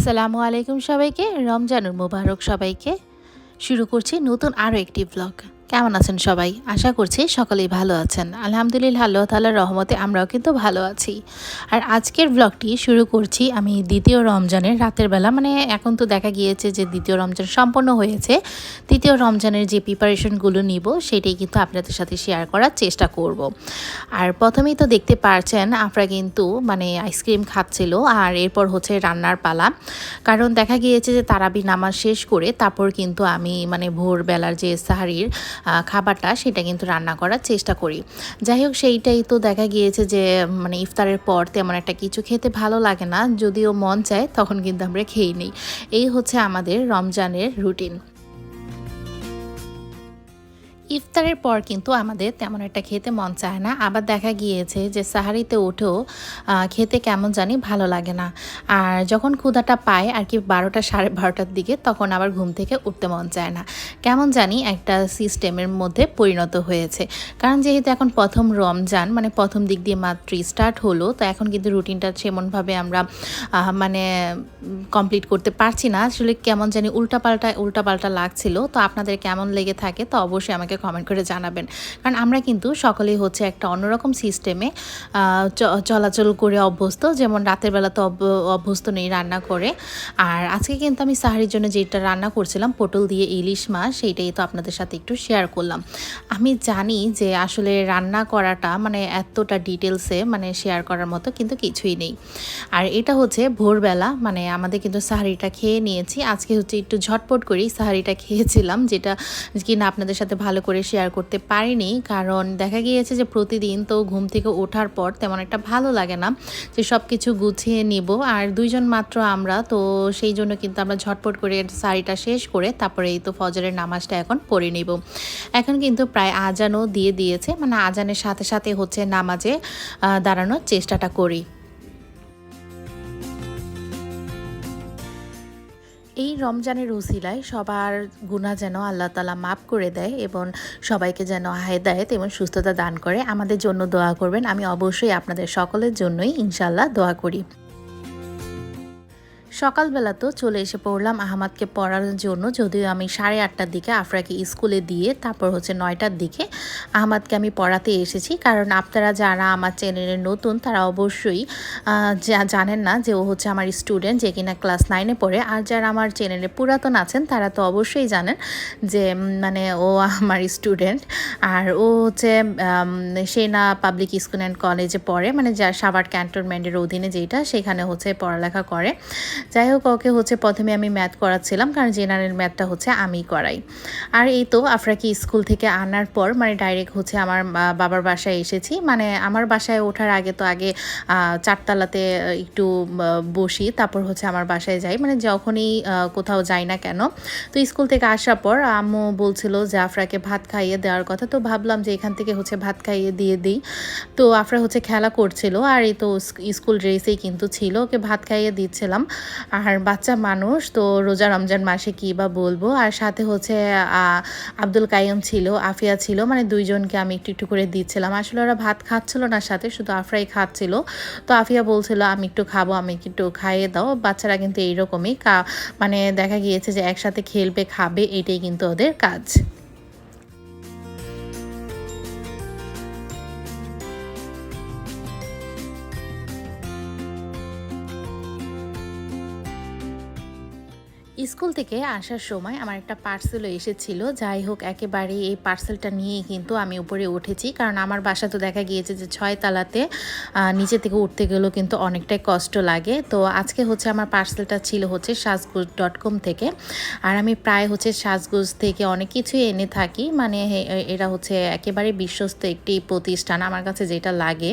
আসসালামু আলাইকুম সবাইকে। রমজানুর মুবারক সবাইকে। শুরু করছি নতুন আরও একটি ব্লগ কেমন আছেন সবাই? আশা করছি সকলেই ভালো আছেন। আলহামদুলিল্লাহ, আল্লাহ তালার রহমতে আমরাও কিন্তু ভালো আছি। আর আজকের ব্লগটি শুরু করছি আমি দ্বিতীয় রমজানের রাতের বেলা। মানে এখন তো দেখা গিয়েছে যে দ্বিতীয় রমজান সম্পন্ন হয়েছে। তৃতীয় রমজানের যে প্রিপারেশনগুলো নিব, সেটাই কিন্তু আপনাদের সাথে শেয়ার করার চেষ্টা করব। আর প্রথমেই তো দেখতে পারছেন, আমরা কিন্তু মানে আইসক্রিম খাচ্ছিল আর এরপর হচ্ছে রান্নার পালা। কারণ দেখা গিয়েছে যে তারাবি নামাজ শেষ করে তারপর কিন্তু আমি মানে ভোরবেলার যে সাহারির খাবারটা সেটা কিন্তু রান্না করার চেষ্টা করি। যাই হোক, সেইটাই তো দেখা গিয়েছে যে মানে ইফতারের পর তেমন একটা কিছু খেতে ভালো লাগে না। যদিও মন চায়, তখন কিন্তু আমরা খেয়ে নিই। এই হচ্ছে আমাদের রমজানের রুটিন। ইফতারের পর কিন্তু আমাদের তেমন একটা খেতে মন চায় না। আবার দেখা গিয়েছে যে সাহারিতে উঠেও খেতে কেমন জানি ভালো লাগে না। আর যখন ক্ষুধাটা পায় আর কি বারোটা, সাড়ে বারোটার দিকে, তখন আবার ঘুম থেকে উঠতে মন চায় না। কেমন জানি একটা সিস্টেমের মধ্যে পরিণত হয়েছে। কারণ যেহেতু এখন প্রথম রমজান মানে প্রথম দিক দিয়ে মাত্র স্টার্ট হলো, তো এখন কিন্তু রুটিনটা সেমনভাবে আমরা মানে কমপ্লিট করতে পারছি না। আসলে কেমন জানি উল্টাপাল্টা উল্টাপাল্টা লাগছিল। তো আপনাদের কেমন লেগে থাকে, তো অবশ্যই আমাকে কমেন্ট করে জানাবেন। কারণ আমরা কিন্তু সকলেই হচ্ছে একটা অন্যরকম সিস্টেমে চলাচল করে অভ্যস্ত। যেমন রাতের বেলা তো অভ্যস্ত নেই রান্না করে। আর আজকে কিন্তু আমি সাহারির জন্য যেটা রান্না করছিলাম, পটল দিয়ে ইলিশ মাছ, সেইটাই তো আপনাদের সাথে একটু শেয়ার করলাম। আমি জানি যে আসলে রান্না করাটা মানে এতটা ডিটেলসে মানে শেয়ার করার মতো কিন্তু কিছুই নেই। আর এটা হচ্ছে ভোরবেলা মানে আমাদের কিন্তু সাহারিটা খেয়ে নিয়েছি। আজকে হচ্ছে একটু ঝটপট করেই সাহারিটা খেয়েছিলাম, যেটা কিনা আপনাদের সাথে ভালো করে শেয়ার করতে পারিনি। কারণ দেখা গিয়েছে যে প্রতিদিন তো ঘুম থেকে ওঠার পর তেমন একটা ভালো লাগে না যে সব কিছু গুছিয়ে নিব। আর দুইজন মাত্র আমরা, তো সেই জন্য কিন্তু আমরা ঝটপট করে শাড়িটা শেষ করে তারপরে এই তো ফজরের নামাজটা এখন পড়ে নিব। এখন কিন্তু প্রায় আজানও দিয়ে দিয়েছে। মানে আজানের সাথে সাথে হচ্ছে নামাজে দাঁড়ানোর চেষ্টাটা করি। এই রমজানের উসিলায় সবার গুণা যেন আল্লাহ তালা মাফ করে দেয় এবং সবাইকে যেন হেদায়েত এবং সুস্থতা দান করে। আমাদের জন্য দোয়া করবেন। আমি অবশ্যই আপনাদের সকলের জন্যই ইনশাল্লাহ দোয়া করি। সকালবেলা তো চলে এসে পড়লাম আহমাদকে পড়ানোর জন্য, যদিও আমি সাড়ে আটটার দিকে আফরাকে স্কুলে দিয়ে তারপর হচ্ছে নয়টার দিকে আহমাদকে আমি পড়াতে এসেছি। কারণ আপনারা যারা আমার চ্যানেলে নতুন, তারা অবশ্যই জানেন না যে ও হচ্ছে আমার স্টুডেন্ট যে কিনা ক্লাস নাইনে পড়ে। আর যারা আমার চ্যানেলে পুরাতন আছেন, তারা তো অবশ্যই জানেন যে মানে ও আমার স্টুডেন্ট। আর ও হচ্ছে সেনা পাবলিক স্কুল অ্যান্ড কলেজে পড়ে মানে যা সাভার ক্যান্টনমেন্টের অধীনে যেটা, সেখানে হচ্ছে পড়ালেখা করে। যাই হোক, ওকে হচ্ছে প্রথমে আমি ম্যাথ করাচ্ছিলাম, কারণ জেনারেল ম্যাথটা হচ্ছে আমি করাই। আর এই তো আফরাকি স্কুল থেকে আনার পর মানে ডাইরেক্ট হচ্ছে আমার বাবার বাসায় এসেছি। মানে আমার বাসায় ওঠার আগে তো আগে চারতলাতে একটু বসি, তারপর হচ্ছে আমার বাসায় যাই। মানে যখনই কোথাও যাই না কেন। তো স্কুল থেকে আসার পর আম্মু বলছিল যে আফরাকে ভাত খাইয়ে দেওয়ার কথা। তো ভাবলাম যে এখান থেকে হচ্ছে ভাত খাইয়ে দিয়ে দিই। তো আফরা হচ্ছে খেলা করছিল। আর এই তো স্কুল ড্রেসেই কিন্তু ছিল। ওকে ভাত খাইয়ে দিচ্ছিলাম। আর বাচ্চা মানুষ, তো রোজা রমজান মাসে কী বা বলব? আর সাথে হচ্ছে আব্দুল কাইম ছিল, আফিয়া ছিল মানে দুইজনকে আমি একটু একটু করে দিচ্ছিলাম। আসলে ওরা ভাত খাচ্ছিল না সাথে, শুধু আফরাই খাচ্ছিল। তো আফিয়া বলছিল, আমি একটু খাব আমি একটু খাইয়ে দাও। বাচ্চারা কিন্তু এইরকমই মানে দেখা গিয়েছে যে একসাথে খেলবে, খাবে, এটাই কিন্তু ওদের কাজ। স্কুল থেকে আসার সময় আমার একটা পার্সেলও এসেছিল। যাই হোক, একেবারে এই পার্সেলটা নিয়েই কিন্তু আমি উপরে উঠেছি। কারণ আমার বাসা তো দেখা গিয়েছে যে ছয় তালাতে নিচে থেকে উঠতে গেলেও কিন্তু অনেকটাই কষ্ট লাগে। তো আজকে হচ্ছে আমার পার্সেলটা ছিল হচ্ছে সাজগোজ ডট কম থেকে। আর আমি প্রায় হচ্ছে সাজগোজ থেকে অনেক কিছুই এনে থাকি। মানে এরা হচ্ছে একেবারে বিশ্বস্ত একটি প্রতিষ্ঠান আমার কাছে যেটা লাগে।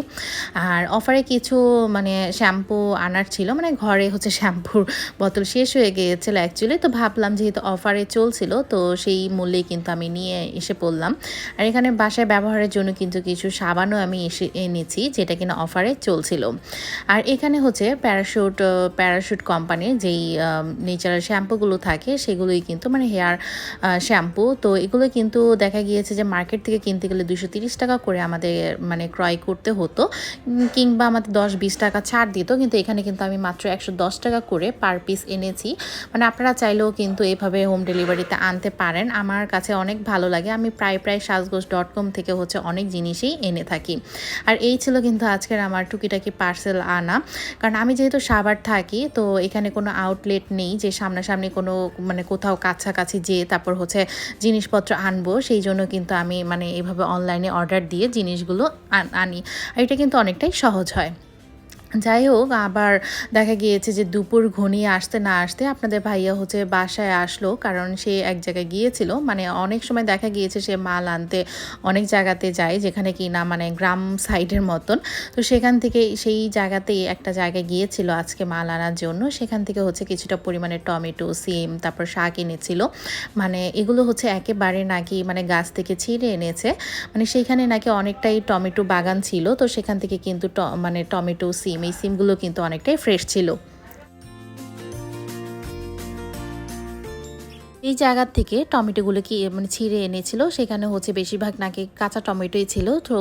আর অফারে কিছু মানে শ্যাম্পু আনার ছিল। মানে ঘরে হচ্ছে শ্যাম্পুর বোতল শেষ হয়ে গিয়েছিল অ্যাকচুয়ালি তো ভাবলাম যেহেতু অফারে চলছিল, তো সেই মূল্যেই কিন্তু আমি নিয়ে এসে পড়লাম। আর এখানে বাসায় ব্যবহারের জন্য কিন্তু কিছু সাবানও আমি এসে এনেছি, যেটা কিনা অফারে চলছিল। আর এখানে হচ্ছে প্যারাশুট প্যারাশুট কোম্পানির যেই নেচারাল শ্যাম্পুগুলো থাকে, সেগুলোই কিন্তু মানে হেয়ার শ্যাম্পু তো এগুলো কিন্তু দেখা গিয়েছে যে মার্কেট থেকে কিনতে গেলে দুশো টাকা করে আমাদের মানে ক্রয় করতে হতো কিংবা আমাদের দশ বিশ টাকা ছাড় দিত, কিন্তু এখানে কিন্তু আমি মাত্র একশো দশ টাকা করে পার পিস এনেছি। মানে আপনারা চাইলেও কিন্তু এভাবে হোম ডেলিভারিতে আনতে পারেন। আমার কাছে অনেক ভালো লাগে। আমি প্রায় প্রায় সাজগোজ ডট কম থেকে হচ্ছে অনেক জিনিসই এনে থাকি। আর এই ছিল কিন্তু আজকের আমার টুকিটাকি পার্সেল আনা। কারণ আমি যেহেতু সাভার থাকি, তো এখানে কোনো আউটলেট নেই যে সামনাসামনি কোনো মানে কোথাও কাছাকাছি যেয়ে তারপর হচ্ছে জিনিসপত্র আনব। সেই জন্য কিন্তু আমি মানে এভাবে অনলাইনে অর্ডার দিয়ে জিনিসগুলো আনি। আর এটা কিন্তু অনেকটাই সহজ হয়। যাই হোক আবার দেখা গিয়েছে যে দুপুর ঘনিয়ে আসতে না আসতে আপনাদের ভাইয়া হচ্ছে বাসায় আসলো, কারণ সে এক জায়গায় গিয়েছিল। মানে অনেক সময় দেখা গিয়েছে সে মাল আনতে অনেক জায়গাতে যায়, যেখানে কি না মানে গ্রাম সাইডের মতন। তো সেখান থেকে সেই জায়গাতেই একটা জায়গায় গিয়েছিল আজকে মাল আনার জন্য। সেখান থেকে হচ্ছে কিছুটা পরিমাণে টমেটো, সিম, তারপর শাক এনেছিল। মানে এগুলো হচ্ছে একেবারে নাকি মানে গাছ থেকে ছিঁড়ে এনেছে। মানে সেইখানে নাকি অনেকটাই টমেটো বাগান ছিল। তো সেখান থেকে কিন্তু মানে টমেটো, সিম এই সিমগুলো কিন্তু অনেকটাই ফ্রেশ ছিল। এই জায়গার থেকে টমেটোগুলো কি মানে ছিঁড়ে এনেছিল। সেখানে হচ্ছে বেশিরভাগ নাকি কাঁচা টমেটোই ছিল। তো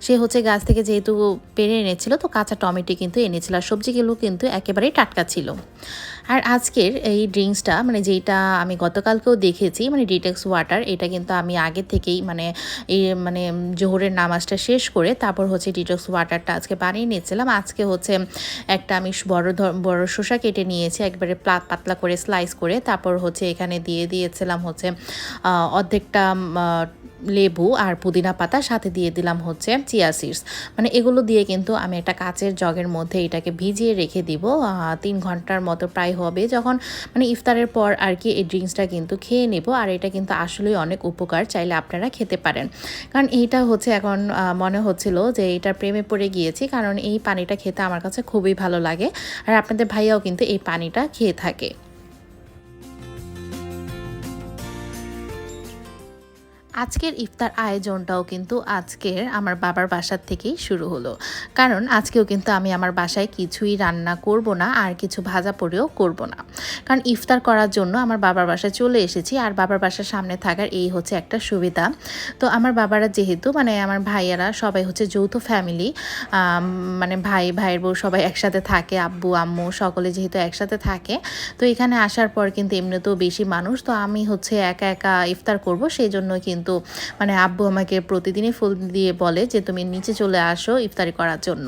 সে হচ্ছে গাছ থেকে যেহেতু পেরে এনেছিল, তো কাঁচা টমেটো কিন্তু এনেছিল। আর সবজিগুলো কিন্তু একেবারেই টাটকা ছিল। আর আজকের এই ড্রিঙ্কসটা মানে যেটা আমি গতকালকেও দেখেছি মানে ডিটেক্স ওয়াটার, এটা কিন্তু আমি আগে থেকেই মানে এই মানে জোহরের নামাজটা শেষ করে তারপর হচ্ছে ডিটক্স ওয়াটারটা আজকে বানিয়ে নিয়েছিলাম। আজকে হচ্ছে একটা আমি বড় বড় শসা কেটে নিয়েছি, একবারে প্লা- পাতলা করে স্লাইস করে, তারপর হচ্ছে এখানে দিয়ে দিয়েছিলাম হচ্ছে অর্ধেকটা লেবু আর পুদিনা পাতা সাথে দিয়ে দিলাম হচ্ছে চিয়া সিডস মানে এগুলো দিয়ে কিন্তু আমি একটা কাচের জগের মধ্যে এটাকে ভিজিয়ে রেখে দিব। তিন ঘণ্টার মতো প্রায় হবে। যখন মানে ইফতারের পর আর কি এই ড্রিঙ্কসটা কিন্তু খেয়ে নেব। আর এটা কিন্তু আসলেই অনেক উপকার, চাইলে আপনারা খেতে পারেন। কারণ এইটা হচ্ছে এখন মনে হচ্ছিল যে এটার প্রেমে পড়ে গিয়েছি। কারণ এই পানিটা খেতে আমার কাছে খুবই ভালো লাগে। আর আপনাদের ভাইয়াও কিন্তু এই পানিটা খেয়ে থাকে। আজকের ইফতার আয়োজনটাও কিন্তু আজকের আমার বাবার বাসার থেকেই শুরু হলো। কারণ আজকেও কিন্তু আমি আমার বাসায় কিছুই রান্না করব না, আর কিছু ভাজা পোড়েও করব না। কারণ ইফতার করার জন্য আমার বাবার বাসায় চলে এসেছি, আর বাবার বাসার সামনে থাকার এই হচ্ছে একটা সুবিধা। তো আমার বাবারা যেহেতু মানে আমার ভাইয়ারা সবাই হচ্ছে যৌথ ফ্যামিলি মানে ভাই, ভাইয়ের বউ সবাই একসাথে থাকে, আব্বু, আম্মু সকলে যেহেতু একসাথে থাকে, তো এখানে আসার পর কিন্তু এমনিতেও বেশি মানুষ, তো আমি হচ্ছে একা একা ইফতার করব, সেই জন্য কিন্তু মানে আব্বু আমাকে প্রতিদিনই ফুল দিয়ে বলে যে, তুমি নিচে চলে আসো ইফতারি করার জন্য।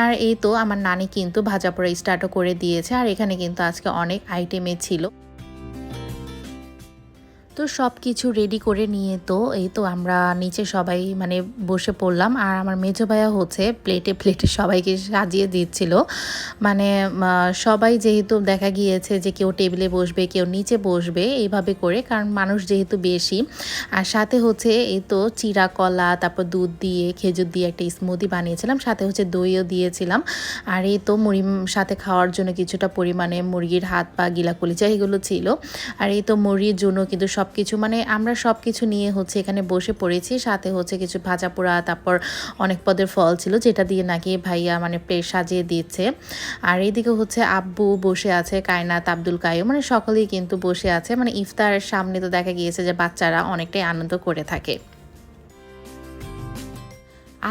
আর এই তো আমার নানি কিন্তু ভাজা পোড়া স্টার্টও করে দিয়েছে। আর এখানে কিন্তু আজকে অনেক আইটেমে ছিল। তো সব কিছু রেডি করে নিয়ে তো, এই তো আমরা নিচে সবাই মানে বসে পড়লাম। আর আমার মেজো ভাইয়া হচ্ছে প্লেটে প্লেটে সবাইকে সাজিয়ে দিচ্ছিল। মানে সবাই যেহেতু দেখা গিয়েছে যে কেউ টেবিলে বসবে, কেউ নিচে বসবে, এইভাবে করে, কারণ মানুষ যেহেতু বেশি। আর সাথে হচ্ছে এই তো চিরা কলা তারপর দুধ দিয়ে, খেজুর দিয়ে একটা স্মুদি বানিয়েছিলাম, সাথে হচ্ছে দইও দিয়েছিলাম। আর এই তো মুড়ি সাথে খাওয়ার জন্য কিছুটা পরিমাণে মুরগির হাত পা গিলা কলিচা এগুলো ছিল। আর এই তো মুড়ির জন্য কিন্তু সব কিছু মানে আমরা সব কিছু নিয়ে হচ্ছে এখানে বসে পড়েছি, সাথে হচ্ছে কিছু ভাজা পোড়া, তারপর অনেক পদের ফল ছিল, যেটা দিয়ে নাকি ভাইয়া মানে প্লেট সাজিয়ে দিচ্ছে। আর এইদিকে হচ্ছে আব্বু বসে আছে, কায়নাত, আব্দুল কায়ু মানে সকলেই কিন্তু বসে আছে। মানে ইফতারের সামনে তো দেখা গিয়েছে যে বাচ্চারা অনেকটাই আনন্দ করে থাকে।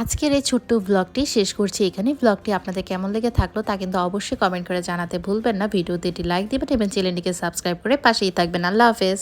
আজকের এই ছোট্ট ব্লগটি শেষ করছি এখানে। ব্লগটি আপনাদের কেমন লেগে থাকল তা কিন্তু অবশ্যই কমেন্ট করে জানাতে ভুলবেন না। ভিডিওতে এটি লাইক দিবেন এবং চ্যানেলটিকে সাবস্ক্রাইব করে পাশেই থাকবেন। আল্লাহ হাফেজ।